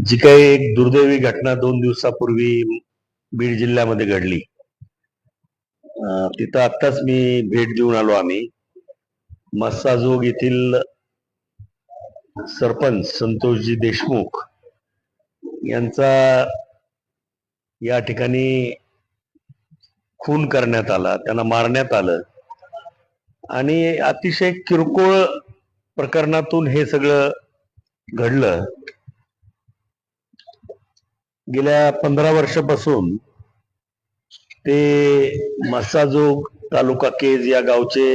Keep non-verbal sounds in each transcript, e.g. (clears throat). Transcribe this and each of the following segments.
जी काही एक दुर्दैवी घटना दोन दिवसापूर्वी बीड जिल्ह्यामध्ये घडली. तिथं आत्ताच मी भेट देऊन आलो आम्ही. मस्साजोग येथील सरपंच संतोषजी देशमुख यांचा या ठिकाणी खून करण्यात आला त्यांना मारण्यात आलं आणि अतिशय किरकोळ प्रकरणातून हे सगळं घडलं. गेल्या पंधरा वर्षापासून ते मस्साजोग तालुका केज या गावचे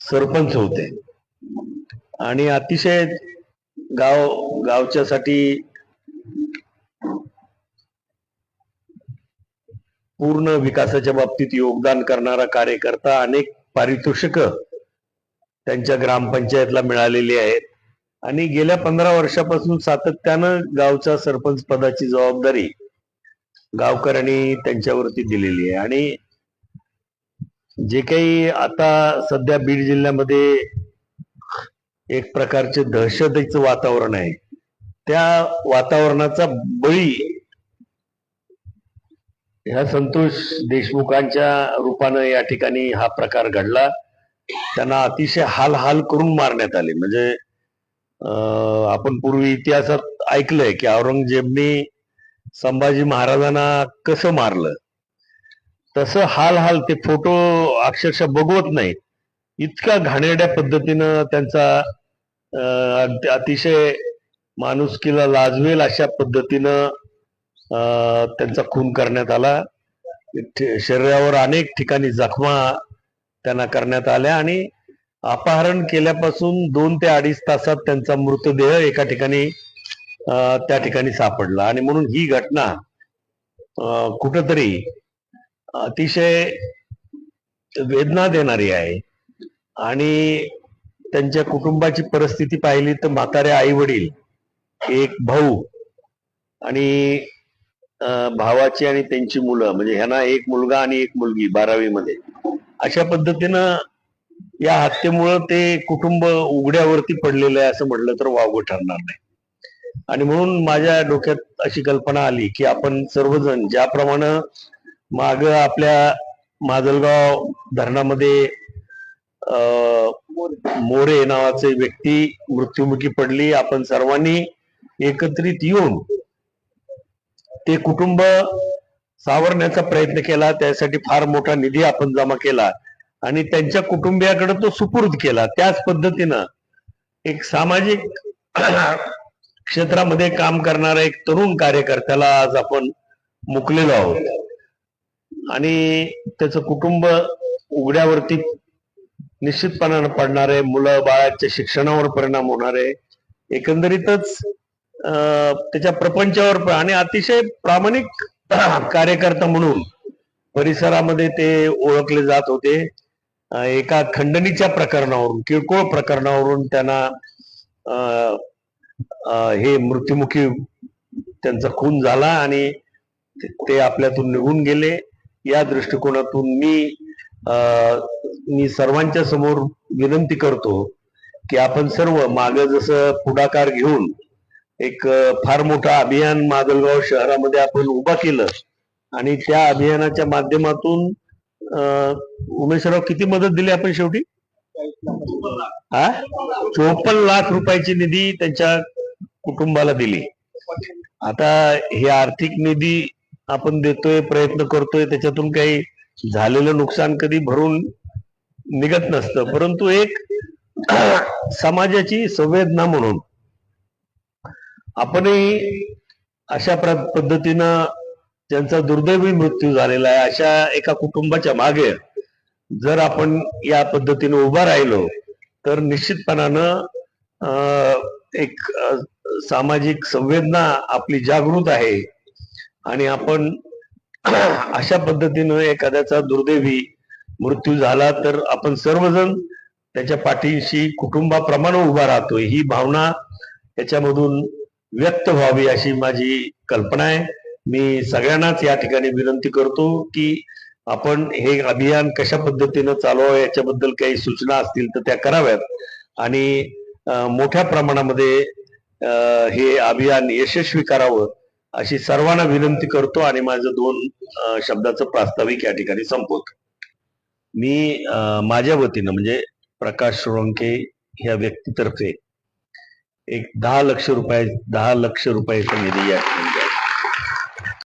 सरपंच होते. आणि अतिशय गाव गावच्यासाठी पूर्ण विकासाच्या बाबतीत योगदान करणारा कार्यकर्ता अनेक पारितोषिक त्यांच्या ग्रामपंचायतला मिळालेली आहेत. आणि गेल्या पंधरा वर्षापासून सातत्यानं गावच्या सरपंच पदाची जबाबदारी गावकऱ्यांनी त्यांच्यावरती दिलेली आहे. आणि जे काही आता सध्या बीड जिल्ह्यामध्ये एक प्रकारचे दहशतीचं वातावरण आहे त्या वातावरणाचा बळी ह्या संतोष देशमुखांच्या रूपानं या ठिकाणी हा प्रकार घडला. त्यांना अतिशय हाल हाल करून मारण्यात आले. म्हणजे आपण पूर्वी इतिहासात ऐकलंय की औरंगजेबने संभाजी महाराजांना कसं मारलं? तसं हाल हाल ते फोटो अक्षरशः बघवत नाही इतक्या घाणेरड्या पद्धतीनं त्यांचा अतिशय माणुसकीला लाजवेल अशा पद्धतीनं त्यांचा खून करण्यात आला. ठे- शरीरावर अनेक ठिकाणी जखमा त्यांना करण्यात आल्या आणि अपहरण केल्यापासून दोन ते अडीच तासात त्यांचा मृतदेह एका ठिकाणी त्या ठिकाणी सापडला. आणि म्हणून ही घटना कुठंतरी अतिशय वेदना देणारी आहे. आणि त्यांच्या कुटुंबाची परिस्थिती पाहिली तर म्हातारे आई वडील एक भाऊ आणि भावाची आणि त्यांची मुलं म्हणजे ह्यांना एक मुलगा आणि एक मुलगी बारावी मध्ये अशा पद्धतीनं या हत्येमुळं ते कुटुंब उघड्यावरती पडलेलं आहे असं म्हटलं तर वावगं ठरणार नाही. आणि म्हणून माझ्या डोक्यात अशी कल्पना आली की आपण सर्वजण ज्याप्रमाणे माग आपल्या माजलगाव धरणामध्ये अं, मोरे नावाचे व्यक्ती मृत्युमुखी पडली आपण सर्वांनी एकत्रित येऊन ते कुटुंब सावरण्याचा प्रयत्न केला त्यासाठी फार मोठा निधी आपण जमा केला. आणि त्यांच्या कुटुंबियाकडे तो सुपूर्द केला. त्याच पद्धतीनं एक सामाजिक क्षेत्रामध्ये काम करणारा एक तरुण कार्यकर्त्याला आज आपण मुकलेलो आहोत. आणि त्याचं कुटुंब उघड्यावरती निश्चितपणानं पडणारे मुलं बाळाच्या शिक्षणावर परिणाम होणारे एकंदरीतच अं, त्याच्या प्रपंचावर आणि अतिशय प्रामाणिक कार्यकर्ता म्हणून परिसरामध्ये ते ओळखले जात होते. एका खंडणीच्या प्रकरणावरून किरकोळ प्रकरणावरून त्यांना हे मृत्युमुखी त्यांचा खून झाला आणि ते- आपल्यातून निघून गेले. या दृष्टिकोनातून मी मी सर्वांच्या समोर विनंती करतो की आपण सर्व माग जसं पुढाकार घेऊन एक फार मोठा अभियान माजलगाव शहरामध्ये आपण उभा केलं आणि त्या अभियानाच्या माध्यमातून उमेशराव किती मदत दिली आपण शेवटी? हा? चोपन्न लाख रुपयाची निधी त्यांच्या कुटुंबाला दिली. आता हे आर्थिक निधी आपण देतोय प्रयत्न करतोय त्याच्यातून काही झालेलं नुकसान कधी भरून निघत नसतं. परंतु एक समाजाची संवेदना म्हणून आपणही अशा प्र- पद्धतीनं ज्यांचा दुर्दैवी मृत्यू झालेला आहे अशा एका कुटुंबाच्या मागे जर आपण या पद्धतीने उभा राहिलो तर निश्चितपणानं एक सामाजिक संवेदना आपली जागृत आहे. आणि आपण (clears throat) अशा पद्धतीनं एखाद्याचा दुर्दैवी मृत्यू झाला तर आपण सर्वजण त्याच्या पाठीशी कुटुंबाप्रमाणे उभा राहतो ही भावना त्याच्यामधून व्यक्त व्हावी अशी माझी कल्पना आहे. मी सगळ्यांनाच या ठिकाणी विनंती करतो की आपण हे अभियान कशा पद्धतीनं चालवावं याच्याबद्दल काही सूचना असतील तर त्या कराव्यात. आणि मोठ्या प्रमाणामध्ये अं, हे अभियान यशस्वी करावं अशी सर्वांना विनंती करतो आणि माझं दोन शब्दाचं प्रास्ताविक या ठिकाणी संपवतो. मी अं, माझ्या वतीनं म्हणजे प्रकाश सोळंके ह्या व्यक्तीतर्फे एक दहा लक्ष रुपये दहा लक्ष रुपयाचा निधी या ठिकाणी